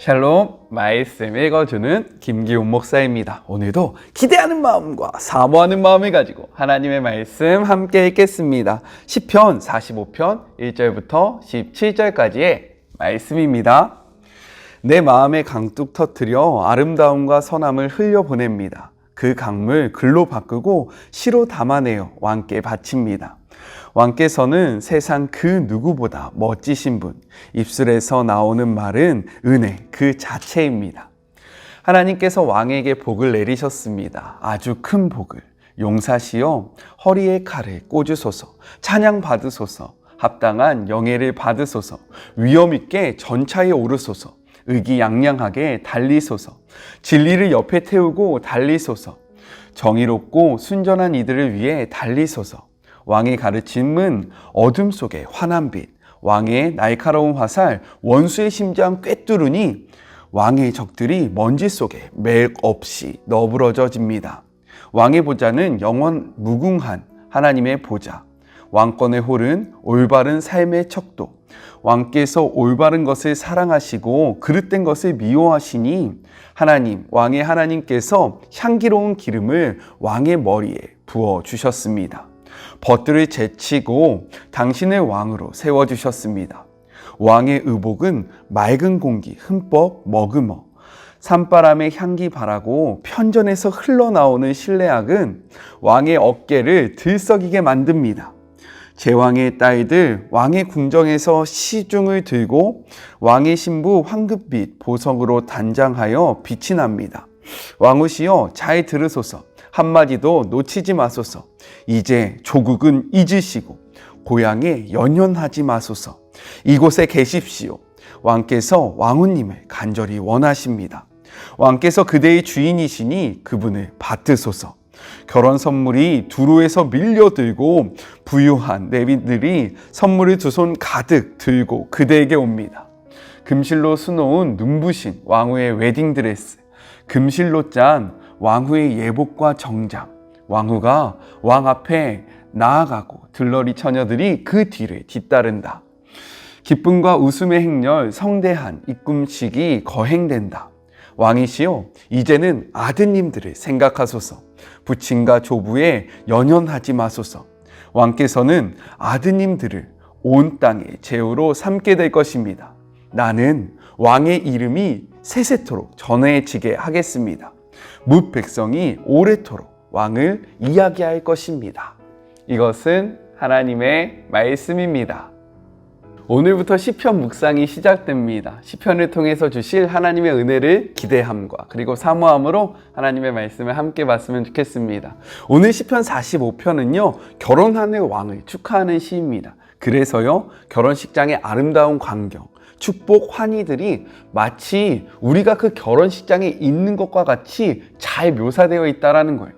샬롬 말씀 읽어주는 김기훈 목사입니다. 오늘도 기대하는 마음과 사모하는 마음을 가지고 하나님의 말씀 함께 읽겠습니다. 10편 45편 1절부터 17절까지의 말씀입니다. 내 마음의 강둑 터뜨려 아름다움과 선함을 흘려보냅니다. 그 강물 글로 바꾸고 시로 담아내어 왕께 바칩니다. 왕께서는 세상 그 누구보다 멋지신 분, 입술에서 나오는 말은 은혜 그 자체입니다. 하나님께서 왕에게 복을 내리셨습니다. 아주 큰 복을. 용사시여 허리에 칼을 꽂으소서, 찬양 받으소서, 합당한 영예를 받으소서, 위엄 있게 전차에 오르소서, 의기양양하게 달리소서, 진리를 옆에 태우고 달리소서, 정의롭고 순전한 이들을 위해 달리소서, 왕의 가르침은 어둠 속에 환한 빛, 왕의 날카로운 화살, 원수의 심장 꿰뚫으니 왕의 적들이 먼지 속에 맥 없이 너부러져집니다. 왕의 보좌는 영원 무궁한 하나님의 보좌. 왕권의 홀은 올바른 삶의 척도. 왕께서 올바른 것을 사랑하시고 그릇된 것을 미워하시니 하나님, 왕의 하나님께서 향기로운 기름을 왕의 머리에 부어 주셨습니다. 벗들을 제치고 당신의 왕으로 세워주셨습니다. 왕의 의복은 맑은 공기 흠뻑 머금어 산바람의 향기 바라고 편전에서 흘러나오는 신뢰악은 왕의 어깨를 들썩이게 만듭니다. 제왕의 딸들 왕의 궁정에서 시중을 들고 왕의 신부 황급빛 보석으로 단장하여 빛이 납니다. 왕후시여 잘 들으소서 한마디도 놓치지 마소서. 이제 조국은 잊으시고 고향에 연연하지 마소서. 이곳에 계십시오. 왕께서 왕후님을 간절히 원하십니다. 왕께서 그대의 주인이시니 그분을 받드소서. 결혼 선물이 두루에서 밀려들고 부유한 내빈들이 선물을 두 손 가득 들고 그대에게 옵니다. 금실로 수놓은 눈부신 왕후의 웨딩드레스, 금실로 짠 왕후의 예복과 정장, 왕후가 왕 앞에 나아가고 들러리 처녀들이 그 뒤를 뒤따른다. 기쁨과 웃음의 행렬 성대한 입금식이 거행된다. 왕이시여 이제는 아드님들을 생각하소서. 부친과 조부에 연연하지 마소서. 왕께서는 아드님들을 온 땅의 제후로 삼게 될 것입니다. 나는 왕의 이름이 세세토록 전해지게 하겠습니다 뭇 백성이 오래토록 왕을 이야기할 것입니다 이것은 하나님의 말씀입니다 오늘부터 시편 묵상이 시작됩니다. 시편을 통해서 주실 하나님의 은혜를 기대함과 그리고 사모함으로 하나님의 말씀을 함께 봤으면 좋겠습니다. 오늘 시편 45편은요. 결혼하는 왕을 축하하는 시입니다. 그래서요. 결혼식장의 아름다운 광경, 축복 환희들이 마치 우리가 그 결혼식장에 있는 것과 같이 잘 묘사되어 있다라는 거예요.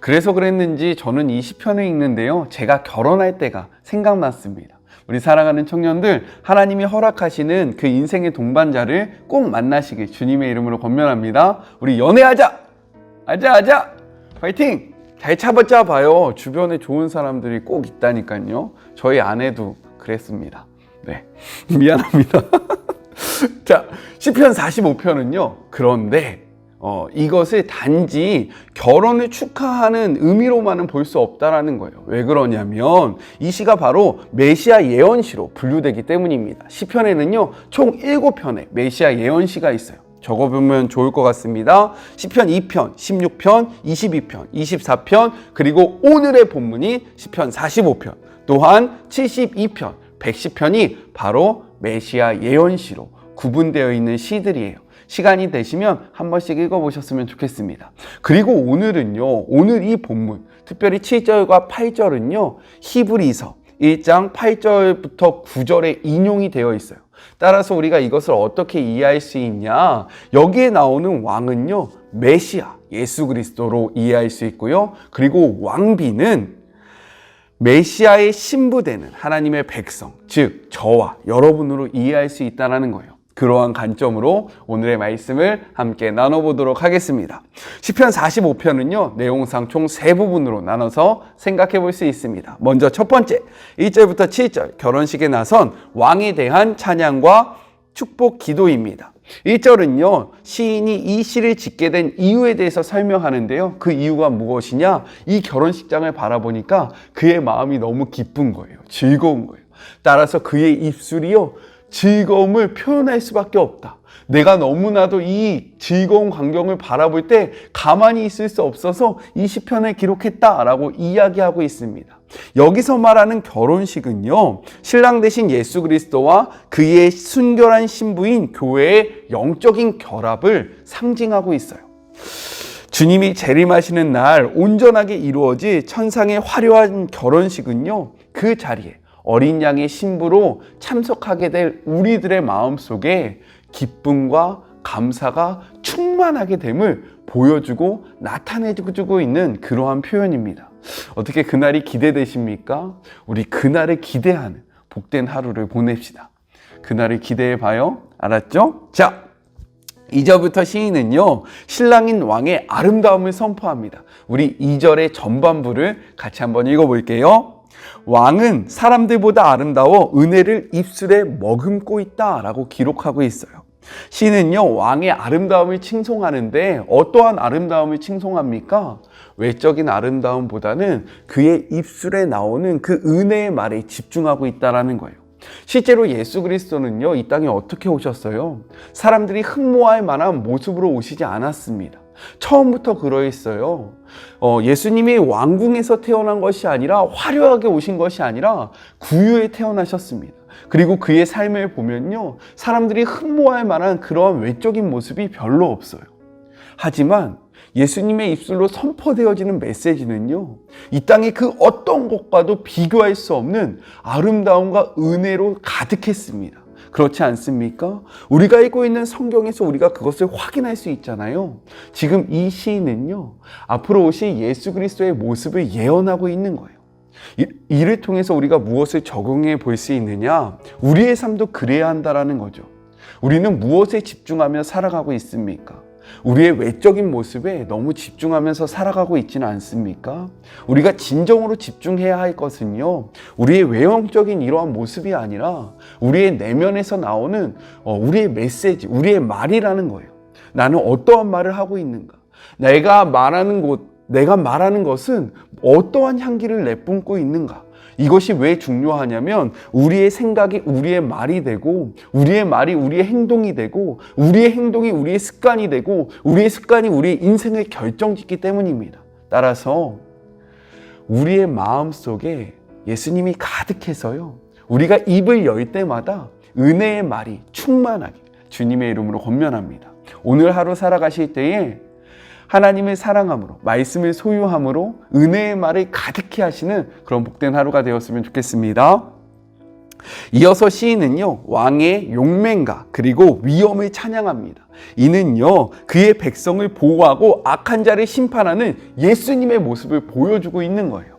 그래서 그랬는지 저는 이 시편을 읽는데요. 제가 결혼할 때가 생각났습니다. 우리 사랑하는 청년들 하나님이 허락하시는 그 인생의 동반자를 꼭 만나시길 주님의 이름으로 권면합니다. 우리 연애하자. 하자 하자. 파이팅. 잘 잡아짜 봐요. 주변에 좋은 사람들이 꼭 있다니까요. 저희 아내도 그랬습니다. 네. 미안합니다. 자, 시편 45편은요. 그런데 어, 이것을 단지 결혼을 축하하는 의미로만은 볼 수 없다라는 거예요. 왜 그러냐면 이 시가 바로 메시아 예언시로 분류되기 때문입니다. 시편에는요, 총 7편의 메시아 예언시가 있어요. 적어보면 좋을 것 같습니다. 시편 2편, 16편, 22편, 24편, 그리고 오늘의 본문이 시편 45편, 또한 72편, 110편이 바로 메시아 예언시로 구분되어 있는 시들이에요. 시간이 되시면 한 번씩 읽어보셨으면 좋겠습니다. 그리고 오늘은요, 오늘 이 본문, 특별히 7절과 8절은요, 히브리서 1장 8절부터 9절에 인용이 되어 있어요. 따라서 우리가 이것을 어떻게 이해할 수 있냐? 여기에 나오는 왕은요, 메시아, 예수 그리스도로 이해할 수 있고요. 그리고 왕비는 메시아의 신부되는 하나님의 백성, 즉 저와 여러분으로 이해할 수 있다는 거예요. 그러한 관점으로 오늘의 말씀을 함께 나눠보도록 하겠습니다. 시편 45편은요, 내용상 총 세 부분으로 나눠서 생각해 볼 수 있습니다. 먼저 첫 번째, 1절부터 7절, 결혼식에 나선 왕에 대한 찬양과 축복 기도입니다. 1절은요, 시인이 이 시를 짓게 된 이유에 대해서 설명하는데요. 그 이유가 무엇이냐? 이 결혼식장을 바라보니까 그의 마음이 너무 기쁜 거예요. 즐거운 거예요. 따라서 그의 입술이요, 즐거움을 표현할 수밖에 없다. 내가 너무나도 이 즐거운 광경을 바라볼 때 가만히 있을 수 없어서 이 시편을 기록했다라고 이야기하고 있습니다. 여기서 말하는 결혼식은요, 신랑 대신 예수 그리스도와 그의 순결한 신부인 교회의 영적인 결합을 상징하고 있어요. 주님이 재림하시는 날 온전하게 이루어질 천상의 화려한 결혼식은요, 그 자리에 어린 양의 신부로 참석하게 될 우리들의 마음 속에 기쁨과 감사가 충만하게 됨을 보여주고 나타내주고 있는 그러한 표현입니다. 어떻게 그날이 기대되십니까? 우리 그날을 기대하는 복된 하루를 보냅시다. 그날을 기대해 봐요. 알았죠? 자, 이절부터 시인은요, 신랑인 왕의 아름다움을 선포합니다. 우리 2절의 전반부를 같이 한번 읽어볼게요. 왕은 사람들보다 아름다워 은혜를 입술에 머금고 있다 라고 기록하고 있어요. 시는요, 왕의 아름다움을 칭송하는데 어떠한 아름다움을 칭송합니까? 외적인 아름다움보다는 그의 입술에 나오는 그 은혜의 말에 집중하고 있다라는 거예요. 실제로 예수 그리스도는요, 이 땅에 어떻게 오셨어요? 사람들이 흠모할 만한 모습으로 오시지 않았습니다. 처음부터 그러했어요. 어, 예수님이 왕궁에서 태어난 것이 아니라 화려하게 오신 것이 아니라 구유에 태어나셨습니다. 그리고 그의 삶을 보면요. 사람들이 흠모할 만한 그러한 외적인 모습이 별로 없어요. 하지만 예수님의 입술로 선포되어지는 메시지는요, 이 땅의 그 어떤 것과도 비교할 수 없는 아름다움과 은혜로 가득했습니다. 그렇지 않습니까? 우리가 읽고 있는 성경에서 우리가 그것을 확인할 수 있잖아요. 지금 이 시인은요, 앞으로 오실 예수 그리스도의 모습을 예언하고 있는 거예요. 이, 이를 통해서 우리가 무엇을 적용해 볼 수 있느냐? 우리의 삶도 그래야 한다라는 거죠. 우리는 무엇에 집중하며 살아가고 있습니까? 우리의 외적인 모습에 너무 집중하면서 살아가고 있지는 않습니까? 우리가 진정으로 집중해야 할 것은요, 우리의 외형적인 이러한 모습이 아니라 우리의 내면에서 나오는 어, 우리의 메시지, 우리의 말이라는 거예요. 나는 어떠한 말을 하고 있는가? 내가 말하는 곳, 내가 말하는 것은 어떠한 향기를 내뿜고 있는가? 이것이 왜 중요하냐면 우리의 생각이 우리의 말이 되고 우리의 말이 우리의 행동이 되고 우리의 행동이 우리의 습관이 되고 우리의 습관이 우리의 인생을 결정짓기 때문입니다. 따라서 우리의 마음 속에 예수님이 가득해서요. 우리가 입을 열 때마다 은혜의 말이 충만하게 주님의 이름으로 권면합니다. 오늘 하루 살아가실 때에 하나님을 사랑함으로 말씀을 소유함으로 은혜의 말을 가득히 하시는 그런 복된 하루가 되었으면 좋겠습니다. 이어서 시인은요 왕의 용맹과 그리고 위엄을 찬양합니다. 이는요 그의 백성을 보호하고 악한 자를 심판하는 예수님의 모습을 보여주고 있는 거예요.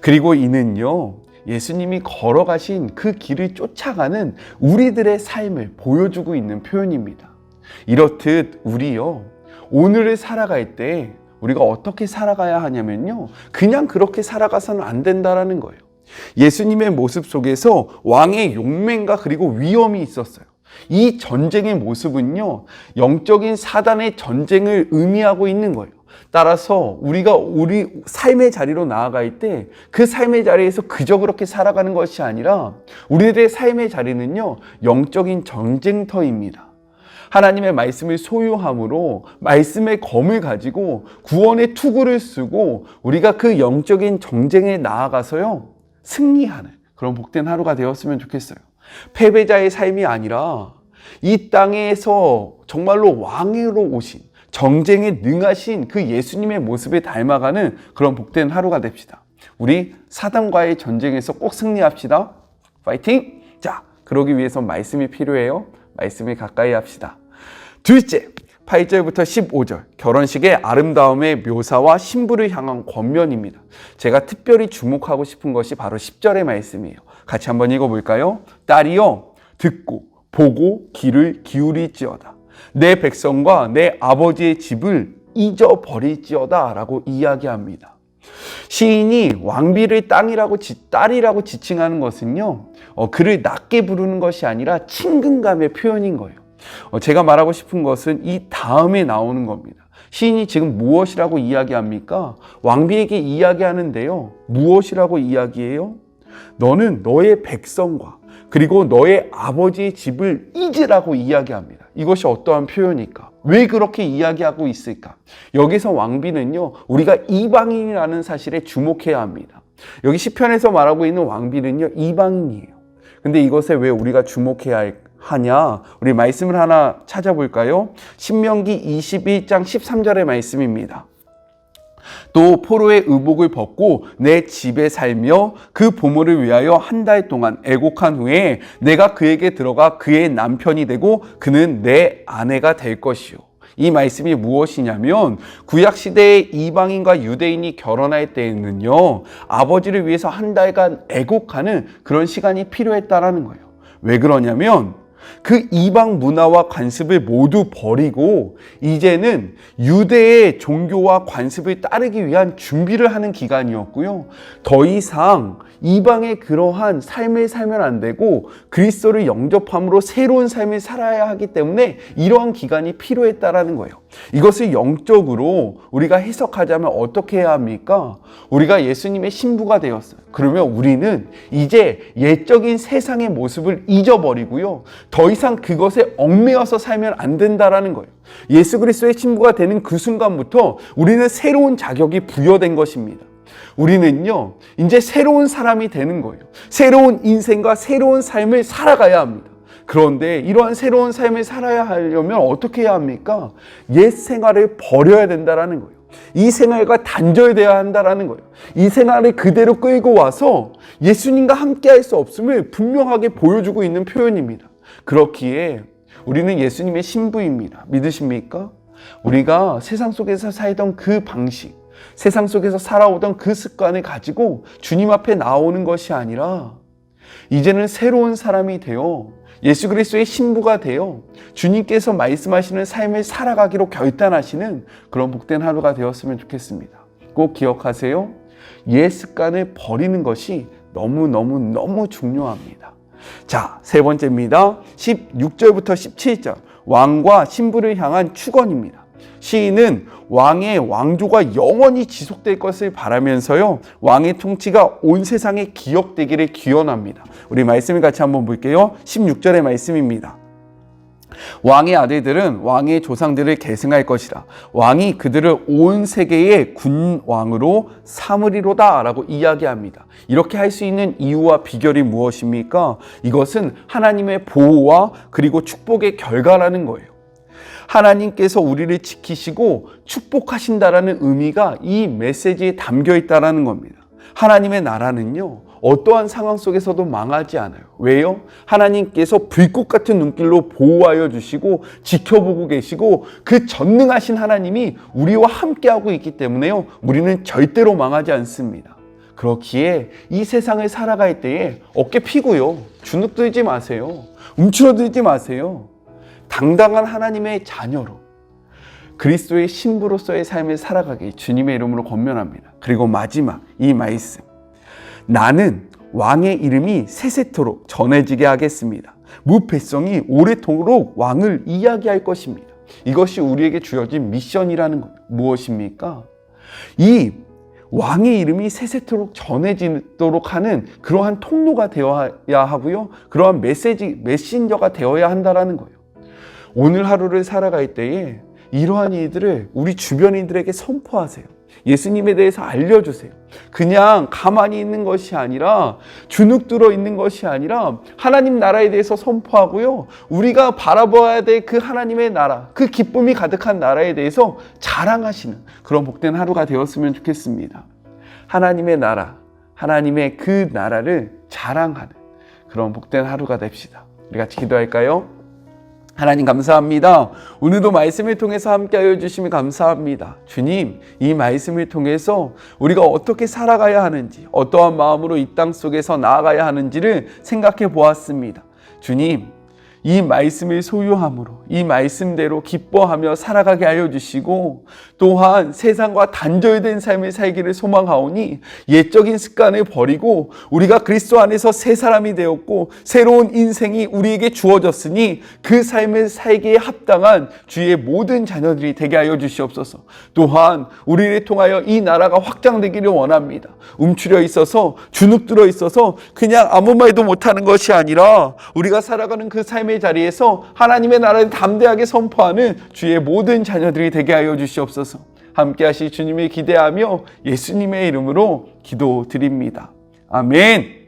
그리고 이는요 예수님이 걸어가신 그 길을 쫓아가는 우리들의 삶을 보여주고 있는 표현입니다. 이렇듯 우리요 오늘을 살아갈 때 우리가 어떻게 살아가야 하냐면요. 그냥 그렇게 살아가서는 안 된다라는 거예요. 예수님의 모습 속에서 왕의 용맹과 그리고 위엄이 있었어요. 이 전쟁의 모습은요, 영적인 사단의 전쟁을 의미하고 있는 거예요. 따라서 우리가 우리 삶의 자리로 나아갈 때 그 삶의 자리에서 그저 그렇게 살아가는 것이 아니라 우리들의 삶의 자리는요, 영적인 전쟁터입니다. 하나님의 말씀을 소유함으로 말씀의 검을 가지고 구원의 투구를 쓰고 우리가 그 영적인 정쟁에 나아가서요 승리하는 그런 복된 하루가 되었으면 좋겠어요. 패배자의 삶이 아니라 이 땅에서 정말로 왕으로 오신 정쟁에 능하신 그 예수님의 모습에 닮아가는 그런 복된 하루가 됩시다. 우리 사단과의 전쟁에서 꼭 승리합시다. 파이팅! 자, 그러기 위해서 말씀이 필요해요. 말씀을 가까이 합시다. 둘째, 8절부터 15절 결혼식의 아름다움의 묘사와 신부를 향한 권면입니다. 제가 특별히 주목하고 싶은 것이 바로 10절의 말씀이에요. 같이 한번 읽어볼까요? 딸이여 듣고 보고 귀를 기울이지어다. 내 백성과 내 아버지의 집을 잊어버릴지어다 라고 이야기합니다. 시인이 왕비를 땅이라고 지, 딸이라고 지칭하는 것은요, 어, 그를 낮게 부르는 것이 아니라 친근감의 표현인 거예요. 어, 제가 말하고 싶은 것은 이 다음에 나오는 겁니다. 시인이 지금 무엇이라고 이야기합니까? 왕비에게 이야기하는데요. 무엇이라고 이야기해요? 너는 너의 백성과 그리고 너의 아버지의 집을 잊으라고 이야기합니다. 이것이 어떠한 표현일까? 왜 그렇게 이야기하고 있을까? 여기서 왕비는요, 우리가 이방인이라는 사실에 주목해야 합니다. 여기 시편에서 말하고 있는 왕비는요, 이방인이에요. 근데 이것에 왜 우리가 주목해야 할 하냐? 우리 말씀을 하나 찾아볼까요? 신명기 21장 13절의 말씀입니다. 또 포로의 의복을 벗고 내 집에 살며 그 보물을 위하여 한 달 동안 애곡한 후에 내가 그에게 들어가 그의 남편이 되고 그는 내 아내가 될 것이요. 이 말씀이 무엇이냐면 구약 시대에 이방인과 유대인이 결혼할 때에는요 아버지를 위해서 한 달간 애곡하는 그런 시간이 필요했다라는 거예요. 왜 그러냐면 그 이방 문화와 관습을 모두 버리고 이제는 유대의 종교와 관습을 따르기 위한 준비를 하는 기간이었고요. 더 이상 이방의 그러한 삶을 살면 안 되고 그리스도를 영접함으로 새로운 삶을 살아야 하기 때문에 이러한 기간이 필요했다라는 거예요. 이것을 영적으로 우리가 해석하자면 어떻게 해야 합니까? 우리가 예수님의 신부가 되었어요. 그러면 우리는 이제 옛적인 세상의 모습을 잊어버리고요. 더 이상 그것에 얽매여서 살면 안 된다라는 거예요. 예수 그리스도의 신부가 되는 그 순간부터 우리는 새로운 자격이 부여된 것입니다. 우리는요, 이제 새로운 사람이 되는 거예요. 새로운 인생과 새로운 삶을 살아가야 합니다. 그런데 이러한 새로운 삶을 살아야 하려면 어떻게 해야 합니까? 옛 생활을 버려야 된다라는 거예요. 이 생활과 단절되어야 한다라는 거예요. 이 생활을 그대로 끌고 와서 예수님과 함께 할 수 없음을 분명하게 보여주고 있는 표현입니다. 그렇기에 우리는 예수님의 신부입니다. 믿으십니까? 우리가 세상 속에서 살던 그 방식, 세상 속에서 살아오던 그 습관을 가지고 주님 앞에 나오는 것이 아니라 이제는 새로운 사람이 되어 예수 그리스도의 신부가 되어 주님께서 말씀하시는 삶을 살아가기로 결단하시는 그런 복된 하루가 되었으면 좋겠습니다. 꼭 기억하세요. 옛 습관을 버리는 것이 너무너무 너무 중요합니다. 자, 세 번째입니다. 16절부터 17절. 왕과 신부를 향한 축원입니다. 시인은 왕의 왕조가 영원히 지속될 것을 바라면서요. 왕의 통치가 온 세상에 기억되기를 기원합니다. 우리 말씀을 같이 한번 볼게요. 16절의 말씀입니다. 왕의 아들들은 왕의 조상들을 계승할 것이라. 왕이 그들을 온 세계의 군왕으로 삼으리로다 라고 이야기합니다. 이렇게 할 수 있는 이유와 비결이 무엇입니까? 이것은 하나님의 보호와 그리고 축복의 결과라는 거예요. 하나님께서 우리를 지키시고 축복하신다라는 의미가 이 메시지에 담겨 있다라는 겁니다. 하나님의 나라는요. 어떠한 상황 속에서도 망하지 않아요. 왜요? 하나님께서 불꽃 같은 눈길로 보호하여 주시고 지켜보고 계시고 그 전능하신 하나님이 우리와 함께하고 있기 때문에요. 우리는 절대로 망하지 않습니다. 그렇기에 이 세상을 살아갈 때에 어깨 피고요. 주눅 들지 마세요. 움츠러들지 마세요. 당당한 하나님의 자녀로 그리스도의 신부로서의 삶을 살아가기 주님의 이름으로 권면합니다. 그리고 마지막 이 말씀. 나는 왕의 이름이 세세토록 전해지게 하겠습니다. 무배성이 오래도록 왕을 이야기할 것입니다. 이것이 우리에게 주어진 미션이라는 것. 무엇입니까? 이 왕의 이름이 세세토록 전해지도록 하는 그러한 통로가 되어야 하고요. 그러한 메시지, 메신저가 되어야 한다라는 거예요. 오늘 하루를 살아갈 때에 이러한 일들을 우리 주변인들에게 선포하세요. 예수님에 대해서 알려주세요. 그냥 가만히 있는 것이 아니라 주눅 들어 있는 것이 아니라 하나님 나라에 대해서 선포하고요. 우리가 바라봐야 될 그 하나님의 나라, 그 기쁨이 가득한 나라에 대해서 자랑하시는 그런 복된 하루가 되었으면 좋겠습니다. 하나님의 나라, 하나님의 그 나라를 자랑하는 그런 복된 하루가 됩시다. 우리 같이 기도할까요? 하나님 감사합니다. 오늘도 말씀을 통해서 함께하여 주시면 감사합니다. 주님, 이 말씀을 통해서 우리가 어떻게 살아가야 하는지, 어떠한 마음으로 이 땅 속에서 나아가야 하는지를 생각해 보았습니다. 주님, 이 말씀을 소유함으로 이 말씀대로 기뻐하며 살아가게 하여 주시고 또한 세상과 단절된 삶을 살기를 소망하오니 옛적인 습관을 버리고 우리가 그리스도 안에서 새 사람이 되었고 새로운 인생이 우리에게 주어졌으니 그 삶을 살기에 합당한 주의 모든 자녀들이 되게 하여 주시옵소서. 또한 우리를 통하여 이 나라가 확장되기를 원합니다. 움츠려 있어서 주눅 들어 있어서 그냥 아무 말도 못하는 것이 아니라 우리가 살아가는 그 삶의 자리에서 하나님의 나라를 담대하게 선포하는 주의 모든 자녀들이 되게 하여 주시옵소서. 함께 하실 주님을 기대하며 예수님의 이름으로 기도드립니다. 아멘.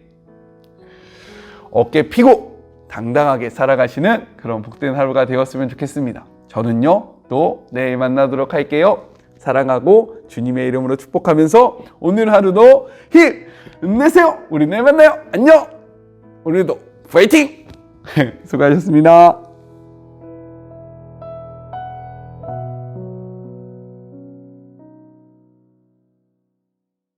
어깨 피고 당당하게 살아가시는 그런 복된 하루가 되었으면 좋겠습니다. 저는요, 또 내일 만나도록 할게요. 사랑하고 주님의 이름으로 축복하면서 오늘 하루도 힘내세요. 우리 내일 만나요. 안녕. 오늘도 파이팅! 수고하셨습니다.